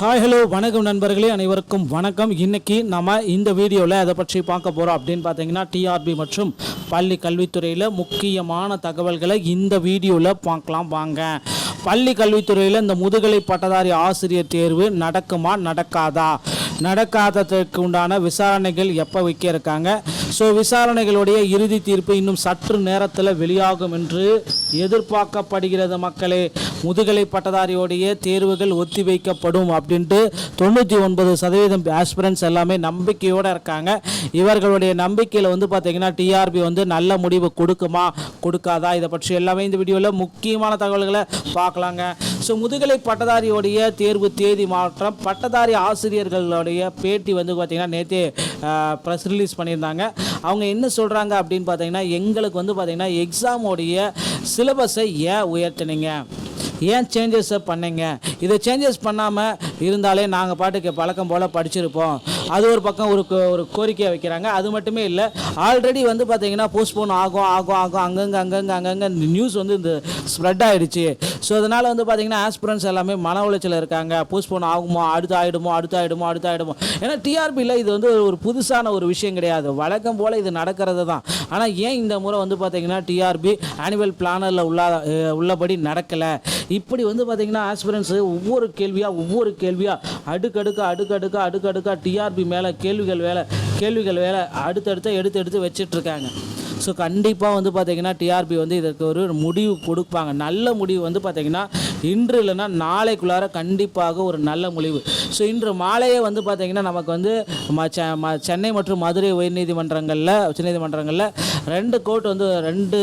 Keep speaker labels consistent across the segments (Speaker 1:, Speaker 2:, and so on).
Speaker 1: Hi hello வணக்கம் நண்பர்களே அனைவருக்கும் வணக்கம். இன்னைக்கு நம்ம இந்த வீடியோவில் அதை பற்றி பார்க்க போகிறோம் அப்படின்னு பார்த்தீங்கன்னா டிஆர்பி மற்றும் பள்ளி கல்வித்துறையில் முக்கியமான தகவல்களை இந்த வீடியோவில் பார்க்கலாம் வாங்க. பள்ளி கல்வித்துறையில் இந்த முதுகலை பட்டதாரி ஆசிரியர் தேர்வு நடக்குமா நடக்காதா? நடக்காததற்கு உண்டான விசாரணைகள் எப்போ வைக்க இருக்காங்க? ஸோ விசாரணைகளுடைய இறுதி தீர்ப்பு இன்னும் சற்று நேரத்தில் வெளியாகும் என்று எதிர்பார்க்கப்படுகிறது மக்களே. முதுகலை பட்டதாரியோடைய தேர்வுகள் ஒத்திவைக்கப்படும் அப்படின்ட்டு தொண்ணூற்றி ஒன்பது சதவீதம் ஆஸ்பிரன்ஸ் எல்லாமே நம்பிக்கையோடு இருக்காங்க. இவர்களுடைய நம்பிக்கையில் வந்து பார்த்தீங்கன்னா டிஆர்பி வந்து நல்ல முடிவு கொடுக்குமா கொடுக்காதா? இதை பற்றி எல்லாமே இந்த வீடியோவில் முக்கியமான தகவல்களை பார்க்கலாங்க. ஸோ முதுகலை பட்டதாரியோடைய தேர்வு தேதி மாற்றம் பட்டதாரி ஆசிரியர்களுடைய பேட்டி வந்து பார்த்திங்கன்னா நேற்றே ப்ரெஸ் ரிலீஸ் பண்ணியிருந்தாங்க. அவங்க என்ன சொல்கிறாங்க அப்படின்னு பார்த்தீங்கன்னா எங்களுக்கு வந்து பார்த்திங்கன்னா எக்ஸாமோடைய சிலபஸை ஏன் உயர்த்தினீங்க? ஏன் சேஞ்சஸை பண்ணீங்க? இதை சேஞ்சஸ் பண்ணாமல் இருந்தாலே நாங்கள் பாட்டுக்கு பழக்கம் போல் படிச்சிருப்போம். அது ஒரு பக்கம் ஒரு கோ- ஒரு கோரிக்கையை வைக்கிறாங்க. அது மட்டுமே இல்லை ஆல்ரெடி வந்து பார்த்தீங்கன்னா போஸ்ட்போன் ஆகும் ஆகும் ஆகும். அங்கங்கே அங்கங்கே அங்கங்கே நியூஸ் வந்து இந்த ஸ்ப்ரெட் ஆகிடுச்சு ஸோ அதனால் வந்து பார்த்தீங்கன்னா ஆஸ்பிரன்ஸ் எல்லாமே மன உளைச்சல் இருக்காங்க. போஸ்ட்போன் ஆகுமோ அடுத்து ஆகிடுமோ அடுத்து ஆகிடுமோ அடுத்து ஆகிடுமோ ஏன்னா டிஆர்பியில் இது வந்து ஒரு புதுசான ஒரு விஷயம் கிடையாது. வழக்கம் போல் இது நடக்கிறது தான். ஆனால் ஏன் இந்த முறை வந்து பார்த்தீங்கன்னா டிஆர்பி ஆனுவல் பிளானரில் உள்ள உள்ளபடி நடக்கலை? இப்படி வந்து பார்த்திங்கன்னா ஆஸ்பிரன்ஸு ஒவ்வொரு கேள்வியாக ஒவ்வொரு கேள்வியாக அடுக்கடுக்க அடுக்கடுக்க அடுக்கடுக்கா டிஆர்பி மேலே கேள்விகள் வேலை கேள்விகள் வேலை அடுத்தடுத்த எடுத்து எடுத்து வச்சிட்ருக்காங்க ஸோ கண்டிப்பாக வந்து பார்த்தீங்கன்னா டிஆர்பி வந்து இதற்கு ஒரு முடிவு கொடுப்பாங்க. நல்ல முடிவு வந்து பார்த்தீங்கன்னா இன்று இல்லைன்னா நாளைக்குள்ளார கண்டிப்பாக ஒரு நல்ல முடிவு. ஸோ இன்று மாலையே வந்து பார்த்தீங்கன்னா நமக்கு வந்து ம- செ- ம- சென்னை மற்றும் மதுரை உயர்நீதிமன்றங்களில் உச்சநீதிமன்றங்களில் ரெண்டு கோர்ட் வந்து ரெண்டு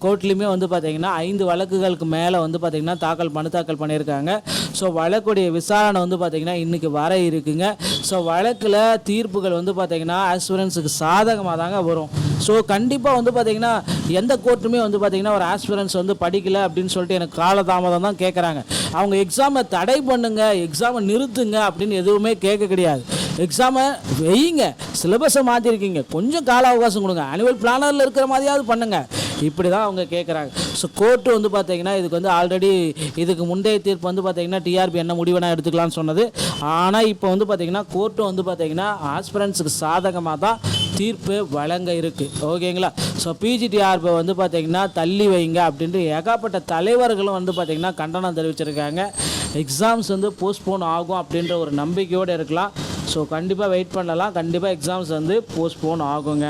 Speaker 1: கோர்ட்லேயுமே வந்து பார்த்தீங்கன்னா ஐந்து வழக்குகளுக்கு மேலே வந்து பார்த்தீங்கன்னா தாக்கல் மனு தாக்கல் பண்ணியிருக்காங்க. ஸோ வழக்குடைய விசாரணை வந்து பார்த்தீங்கன்னா இன்றைக்கி வர இருக்குங்க. ஸோ வழக்கில் தீர்ப்புகள் வந்து பார்த்தீங்கன்னா அஸ்வரன்ஸுக்கு சாதகமாக தாங்க வரும். ஸோ கண்டிப்பாக வந்து பார்த்தீங்கன்னா எந்த கோர்ட்டுமே வந்து பார்த்தீங்கன்னா ஒரு ஆஸ்பிரன்ஸ் வந்து படிக்கல அப்படின்னு சொல்லிட்டு எனக்கு காலதாமதம் தான் கேட்குறாங்க அவங்க எக்ஸாமை தடை பண்ணுங்க எக்ஸாமை நிறுத்துங்க அப்படின்னு எதுவுமே கேட்க கிடையாது. எக்ஸாமை வெய்யுங்க சிலபஸை மாற்றிருக்கீங்க கொஞ்சம் கால அவகாசம் கொடுங்க. ஆனுவல் பிளானரில் இருக்கிற மாதிரியாவது பண்ணுங்கள் இப்படி தான் அவங்க கேட்குறாங்க ஸோ கோர்ட்டு வந்து பார்த்தீங்கன்னா இதுக்கு வந்து ஆல்ரெடி இதுக்கு முந்தைய தீர்ப்பு வந்து பார்த்தீங்கன்னா டிஆர்பி என்ன முடிவுனா எடுத்துக்கலாம்னு சொன்னது. ஆனால் இப்போ வந்து பார்த்தீங்கன்னா கோர்ட்டு வந்து பார்த்தீங்கன்னா ஆஸ்பிரன்ஸுக்கு சாதகமாக தான் தீர்ப்பு வழங்க இருக்குது ஓகேங்களா ஸோ பிஜிடிஆர்பை வந்து பார்த்தீங்கன்னா தள்ளி வைங்க அப்படின்ட்டு ஏகப்பட்ட தலைவர்களும் வந்து பார்த்தீங்கன்னா கண்டனம் தெரிவிச்சிருக்காங்க. எக்ஸாம்ஸ் வந்து போஸ்ட்போன் ஆகும் அப்படின்ற ஒரு நம்பிக்கையோடு இருக்கலாம். ஸோ கண்டிப்பாக வெயிட் பண்ணலாம். கண்டிப்பாக எக்ஸாம்ஸ் வந்து போஸ்ட்போன் ஆகுங்க.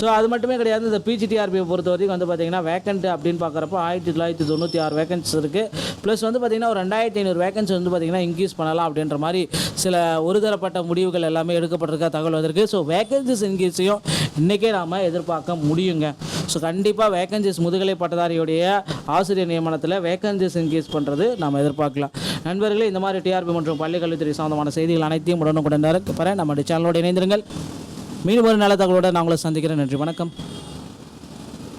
Speaker 1: ஸோ அது மட்டுமே கிடையாது. இந்த பிஜிடிஆர்பியை பொறுத்த வரைக்கும் வந்து பார்த்தீங்கன்னா வேக்கண்ட் அப்படின்னு பார்க்குறப்ப ஆயிரத்தி தொள்ளாயிரத்தி தொண்ணூற்றி ஆறு வேகன்ஸ் இருக்குது ப்ளஸ் வந்து பார்த்தீங்கன்னா ஒரு ரெண்டாயிரத்தி ஐநூறு வேகன்சி வந்து பார்த்திங்கன்னா இன்க்ரீஸ் பண்ணலாம் அப்படின்ற மாதிரி சில ஒருதரப்பட்ட முடிவுகள் எல்லாமே எடுக்கப்பட்டிருக்க தகவல் வந்திருக்கு. ஸோ வேகன்சிஸ் இன்க்ரீஸையும் இன்றைக்கே நாம் எதிர்பார்க்க முடியுங்க. ஸோ கண்டிப்பாக வேகன்சிஸ் முதுகலை பட்டதாரியுடைய ஆசிரியர் நியமனத்தில் வேகன்சிஸ் இன்க்ரீஸ் பண்ணுறது நாம் எதிர்பார்க்கலாம். நண்பர்களே இந்த மாதிரி டிஆர்பி மற்றும் பள்ளிக்கல்வித்துறை சம்மந்தமான செய்திகள் அனைத்தையும் உடனுக்குடன் இருக்க பெற நம்முடைய சேனலோடு இணைந்திருங்கள். மீண்டும் ஒரு நல்ல தகவலோடு நான் உங்களை சந்திக்கிறேன். நன்றி வணக்கம்.